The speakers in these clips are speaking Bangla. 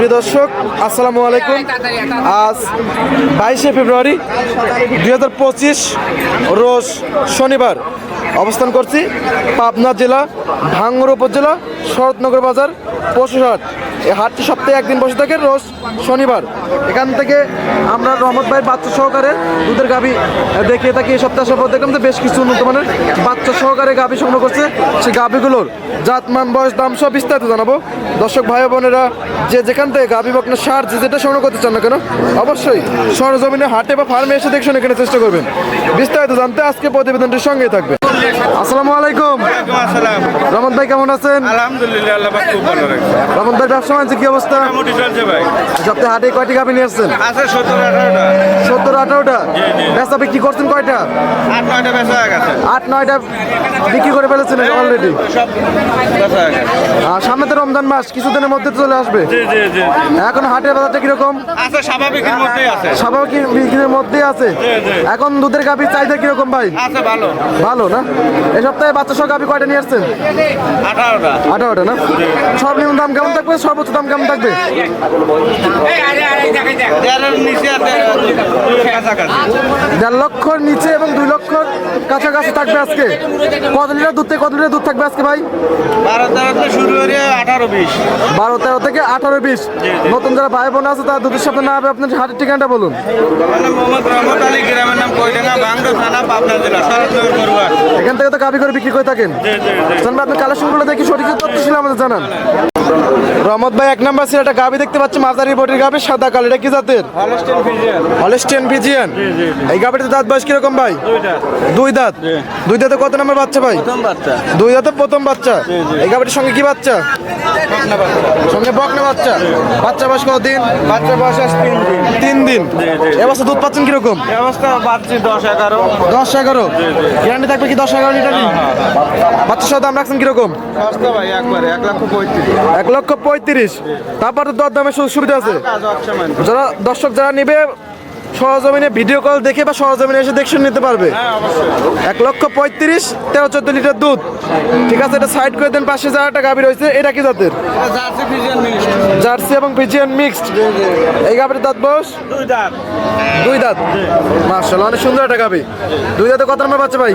প্রিয় দর্শক, আসসালামু আলাইকুম। আজ বাইশে ফেব্রুয়ারি দুই হাজার পঁচিশ রোজ শনিবার অবস্থান করছি পাবনা জেলা ভাঙ্গর উপজেলা শরৎনগর বাজার পশুহাট এই হাটটি সপ্তাহে একদিন বসে থাকে, রোজ শনিবার। এখান থেকে আমরা রহমত ভাইয়ের বাচ্চা সহকারে দুধের গাভি দেখিয়ে থাকি। এই সপ্তাহ সফর দেখলাম যে বেশ কিছু উন্নত মানের বাচ্চা সহকারে গাভি সংগ্রহ করছে সেই গাভিগুলোর জাতমান বয়স, দাম সব বিস্তারিত জানাব। দর্শক ভাই বোনেরা, যে যেখান থেকে গাভি বকনা সার যে যেটা সংগ্রহ করতে চান না কেন, অবশ্যই সরজমিনে হাটে বা ফার্মে এসে দেখে শুনে কেনার চেষ্টা করবেন। বিস্তারিত জানতে আজকে প্রতিবেদনটির সঙ্গেই থাকবে আসসালামু আলাইকুম। আসসালাম। রহমত ভাই কেমন আছেন? আলহামদুলিল্লাহ আল্লাহ পাক খুব ভালো রাখছে। রহমত ভাই ব্যবসা বাণিজ্য কি অবস্থা? মোটামুটি চলছে ভাই। সপ্তাহে হাটে কয়টি গাভি নিয়ে আসছেন? আছে সত্তর আঠারোটা। সত্তর আঠারোটা? ব্যবসা বিক্রি করছেন কয়টা? আট নয়টা হয়ে গেছে। আট নয়টা বিক্রি করে ফেলেছেন অলরেডি হয়ে আর সামনে তো রমজান মাস কিছুদিনের মধ্যে তো চলে আসবে। জি জি জি এখন হাটের বাজারটা কীরকম? আছে স্বাভাবিকের মধ্যেই আছে। স্বাভাবিক বিক্রির মধ্যেই আছে। এখন দুধের গাভীর চাহিদা কীরকম ভাই? আছে ভালো। ভালো না? এই সপ্তাহে বাচ্চা সহ গাভী কয়টা নিয়ে আসছেন? আঠারোটা। আঠারোটা না? সর্বনিম্ন দাম কেমন থাকবে? সর্বোচ্চ দাম কেমন থাকবে? দেড়- লক্ষর নিচে এবং দুই লক্ষর কাছাকাছি থাকবে আজকে। কত লিটার দুধ থেকে কত লিটার দুধ থাকবে আজকে ভাই? বারো তেরোতে শুরু করে আঠারো বিশ। বারো তেরো থেকে আঠারো বিশ। নতুন যারা ভাই বোন আছে তারা দুধের সাথে না হবে। আপনার হাটের ঠিকানাটা বলুন। মানে মোহাম্মদ রহমত আলী গ্রামের নাম কইডাঙ্গা ভাঙ্গা থানা পাবনা জেলা এখান থেকে তো গাভি করে বিক্রি করে থাকেন। আপনি কালেকশনগুলো দেখি সঠিক তথ্য ছিল আমাদের জানান। রহমত ভাই এক নাম্বার ছিল একটা গাভি দেখতে পাচ্ছি মাঝারি বটির গাভি সাদা কালো এটা কি জাতের? Holstein Friesian. এই গাভিটির দাঁত বয়স কীরকম ভাই? দুইটা দুই দাঁত? দুই দাঁতে কত নম্বর বাচ্চা ভাই? প্রথম বাচ্চা। দুই দাঁতে প্রথম বাচ্চা। এই গাভিটির সঙ্গে কি বাচ্চা? সঙ্গে বকনা বাচ্চা? বাচ্চা বয়স কত দিন বাচ্চা বয়স তিন দিন। তিন দিন। এবছর দুধ পাচ্ছেন কীরকম? এই অবস্থা বাচ্চি দশ এগারো। দশ এগারো? গ্যারান্টি থাকবে কি দশ এগারো লিটার বাচ্চা সাথে দাম রাখছেন কীরকম? সস্তা ভাই একবারে এক লক্ষ পঁয়ত্রিশ। এক লক্ষ পঁয়ত্রিশ। তারপর তো দর দামের সুযোগ সুবিধা আছে যারা দর্শক যারা নিবে সহজমিনে ভিডিও কল দেখে বা সহজমিনে এসে দেখে নিতে পারবে। হ্যাঁ এক লক্ষ পঁয়ত্রিশ তেরো চোদ্দ লিটার দুধ। ঠিক আছে এটা সাইড করে দেন পাশে যা একটা গাভী রয়েছে এটা কি জাতের? জার্সি এবং পিজিয়ান মিক্সড। এই গাভির দাঁত বয়স? দুই দাঁত। দুই দাঁত? মার্শাল অনেক সুন্দর একটা গাভী। দুই দাঁতে কত নম্বর বাচ্চা ভাই?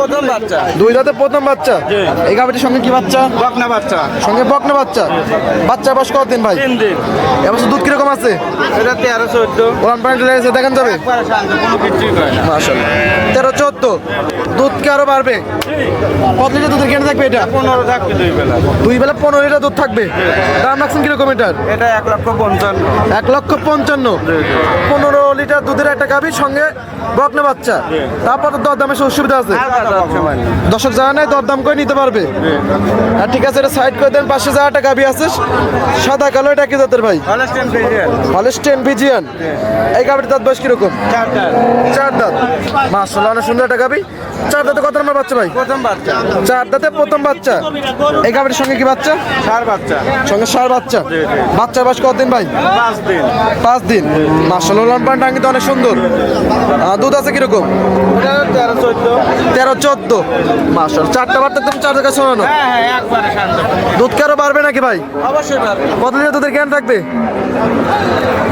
প্রথম বাচ্চা। দুই দাঁতে প্রথম বাচ্চা? এই গাভিটির সঙ্গে কি বাচ্চা? বকনা বাচ্চা। সঙ্গে বকনা বাচ্চা? বাচ্চা বয়স কতদিন ভাই? তিন দিন। এবছর দুধ কীরকম আছে? এটা তেরো চোদ্দ। ওরান পয়েন্ট লেগেছে দেখেন যাবে? তেরো চোদ্দ দুধ কি আরও বাড়বে? কত লিটার দুধের কেনা থাকবে এটা? পনেরো থাকবে দুই বেলা। দুই বেলা পনেরো লিটার দুধ থাকবে। দাম রাখছেন কীরকম এটার? এটা এক লক্ষ পঞ্চান্ন। এক লক্ষ পঞ্চান্ন। পনেরো লিটার দুধের একটা গাভীর সঙ্গে বকনা বাচ্চা। তারপর তো দর দামের সুবিধা আছে। দর্শক জানা নাই। দর দাম করে নিতে পারবে। আর ঠিক আছে এটা সাইড করে দেন পাশে যা একটা গাভী আছে। সাদা কালো এটা কি জাতের ভাই? হলস্টেন ভিজিয়ান এই গাভীর দাঁত বয়স কীরকম? চার দাঁত। মাসাল্লাহ অনেক সুন্দর একটা গাবি চার দাঁতে কত নম্বর বাচ্চা ভাই? প্রথম বাচ্চা। চার দাঁতে প্রথম বাচ্চা। এই গাভীর সঙ্গে কি বাচ্চা? চার বাচ্চা। সঙ্গে সার বাচ্চা। বাচ্চার বয়স কতদিন ভাই? পাঁচ দিন। পাঁচ দিন। মাসাল্লাহ লম্বান টাঙ্গি তো অনেক সুন্দর। দুধ আছে কীরকম? তেরো চোদ্দ। মাসাল চারটা বারটা তুমি চার জায়গায় শোনানো হ্যাঁ হ্যাঁ দুধ কি আরও বাড়বে নাকি ভাই? অবশ্যই পাবে কত লিটার দুধের জ্ঞান থাকবে?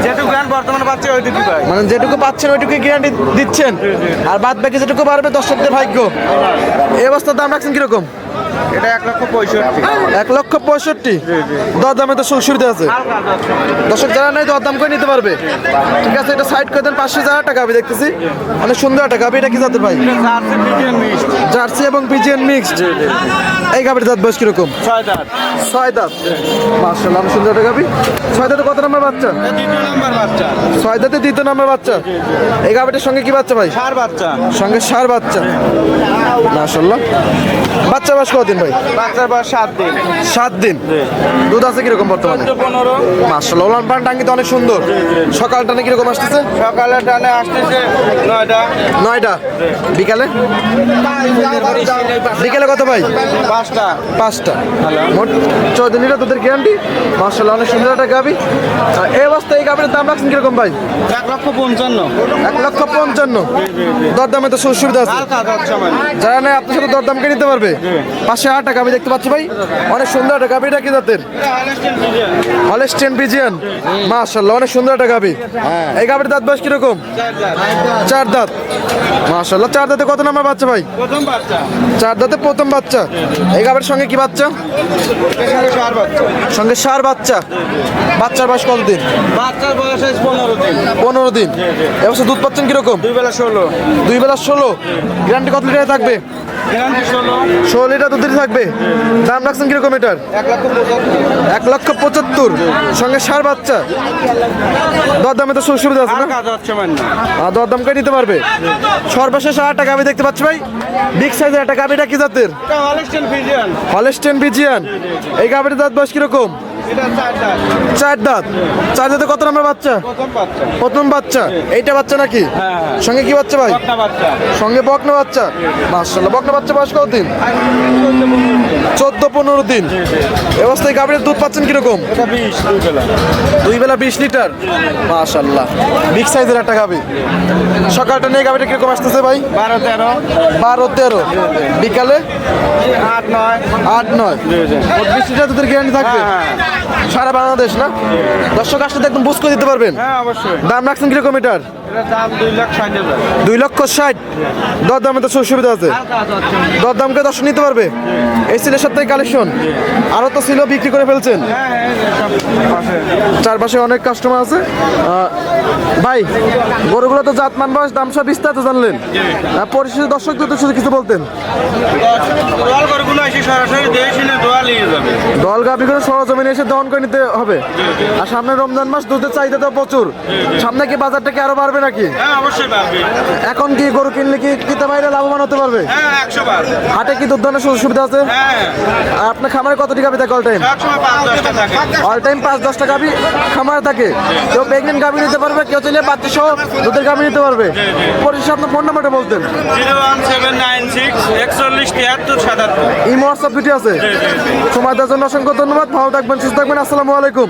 যেটুকু জ্ঞান বর্তমানে বাচ্চা ওই পাই মানে যেটুকু পাচ্ছেন ওইটুকু গ্যারান্টি দিচ্ছেন। আর বাদ বাকি যেটুকু বাড়বে দর্শকদের ভাগ্য। এই অবস্থার দাম রাখছেন কীরকম? এটা এক লক্ষ পঁয়ষট্টি। এক লক্ষ পঁয়ষট্টি? দর দামে তো সুবিধা আছে। দর্শক যারা নেই দর দাম করে নিতে পারবে। ঠিক আছে এটা সাইড করে দেন পাঁচশো হাজার টাকা আমি দেখতেছি। অনেক সুন্দর একটা গাবি এটা কি জাতের ভাই? জার্সি এবং পিজিএন মিক্সড। এই গাবির দাঁত বয়স কীরকম? ছয় দাঁত। ছয় দাঁত। মার্শাল অনেক সুন্দর একটা গাবি। ছয় দাঁতে কত নম্বর বাচ্চা? ছয় দাঁতে দ্বিতীয় নম্বর বাচ্চা। এই গাবিটার সঙ্গে কি বাচ্চা ভাই? চার বাচ্চা। সঙ্গে সার বাচ্চা। মাশাল্লাহ বাচ্চা বয়স কতদিন ভাই? বাচ্চার বয়স সাত দিন। সাত দিন? দুধ আছে কীরকম বর্তমানে? পনেরো। মাশাল্লাহ ওলান পান টাঙ্গি তো অনেক সুন্দর। সকাল টানে কীরকম আসতেছে? সকালে টানে আসতেছে নয়টা। নয়টা? বিকালে? বিকালে কত ভাই? পাঁচটা। পাঁচটা। মোট চৌদ্দ লিটার দুধের গ্যারান্টি মার্শাল্লাহ অনেক সুন্দর একটা গাবি। আর এই গাবির দাম রাখছেন কীরকম ভাই? এক লক্ষ পঞ্চান্ন। এক লক্ষ পঞ্চান্ন। দরদামে তো সুযোগ সুবিধা আছে। যারা নেই আপনার সাথে দরদাম কে নিতে পারবে? পাশে আট টাকা আমি দেখতে পাচ্ছি ভাই। অনেক সুন্দর একটা গাভি এটা কি জাতের? হলেস্টেন বিজিয়ান মাশাল্লাহ অনেক সুন্দর একটা গাভি। এই গাভির দাঁত বয়স কীরকম? চার দাঁত। মাশাল্লাহ চার দাঁতে কত নাম্বার বাচ্চা ভাই? প্রথম বাচ্চা। চার দাঁতে প্রথম বাচ্চা। এই গাভির সঙ্গে কি বাচ্চা? বাচ্চা। সঙ্গে সার বাচ্চা। বাচ্চার বয়স কতদিন? বাচ্চার বয়স হয়েছে পনেরো দিন। পনেরো দিন। এবছর দুধ পাচ্ছেন কীরকম? দুই বেলা ষোলো। দুই বেলা ষোলো। গ্যারান্টি কত লিটারে থাকবে? ষোলো। লিটার দুধের থাকবে? দাম রাখছেন কীরকম এটার? এক লক্ষ পঁচাত্তর। সঙ্গে সার বাচ্চা? দর দামে তো সুযোগ সুবিধা আছে আর না? আর দর দাম নিতে পারবে? সর্বশেষ আট টাকা আমি দেখতে পাচ্ছি ভাই। বিগ সাইজের একটা গাভিটা কি জাতের? হলিস্টেন ফিজিয়ান হলেস্টেন বিজিয়ান এই গাভিটার দাঁত বয়স কীরকম? চার দাঁত। চার দাঁত। কত নম্বর বাচ্চা? প্রথম বাচ্চা। এইটা বাচ্চা নাকি? হ্যাঁ, হ্যাঁ। সঙ্গে কি বাচ্চা ভাই? সঙ্গে বকনা বাচ্চা। মাশাল্লাহ বকনা বাচ্চা বয়স কত দিন চোদ্দ পনেরো দিন। এ অবস্থায় গাভীর দুধ পাচ্ছেন কীরকম? দুই বেলা। বিশ লিটার? মাশাল্লাহ বিগ সাইজের একটা গাভী। সকালটা নিয়ে গাভীটা কীরকম আসতেছে ভাই? বারো তেরো। বারো তেরো। বিকালে? আট নয়। আট নয়। বিশ লিটার দুধের গ্যারান্টি থাকবে? হ্যাঁ, সারা বাংলাদেশ না? দর্শক আসলে একদম বুঝ করে দিতে পারবেন। হ্যাঁ অবশ্যই। দাম রাখছেন কীরকম এটার? দুই লক্ষ ষাট। দর দামে তো সুযোগ সুবিধা আছে। দর দামকে দশ নিতে পারবে। এই ছিল সপ্তাহে কালেকশন আরও তো ছিল বিক্রি করে ফেলছেন। হ্যাঁ। চারপাশে অনেক কাস্টমার আছে। ভাই গরুগুলো তো জাত মান বয়স দাম সব বিস্তারিত জানলেন। পরিশেষে দর্শকদের তো শুধু কিছু বলতেন। দল গাভি করে সরজমিনে এসে দহন করে নিতে হবে। আর সামনে রমজান মাস দুধের চাহিদা তো প্রচুর। সামনে কি বাজারটা কি আরও বাড়বে নাকি? হ্যাঁ এখন কি গরু কিনলে কি কিনতে বাইরে লাভবান হতে পারবে? হ্যাঁ হাটে কি দুধ ধরনের সুবিধা আছে? হ্যাঁ। আর আপনার খামারে কত টাকা থাকে অল টাইম অল টাইম পাঁচ দশটা গাভি খামারে থাকে। কেউ প্রেগনেন্ট গাভি নিতে পারবে কেউ চাইলে বাচ্চা সহ দুধের গাভি নিতে পারবে। পরিশেষে আপনার ফোন নাম্বারটা বলতেন। Zero one seven nine six একচল্লিশ তিয়াত্তর সাতাত্তর। এই হোয়াটসঅ্যাপ ভিডিও আছে। সময় দেওয়ার জন্য অসংখ্য ধন্যবাদ। ভালো থাকবেন সুস্থ থাকবেন। আসসালামু আলাইকুম।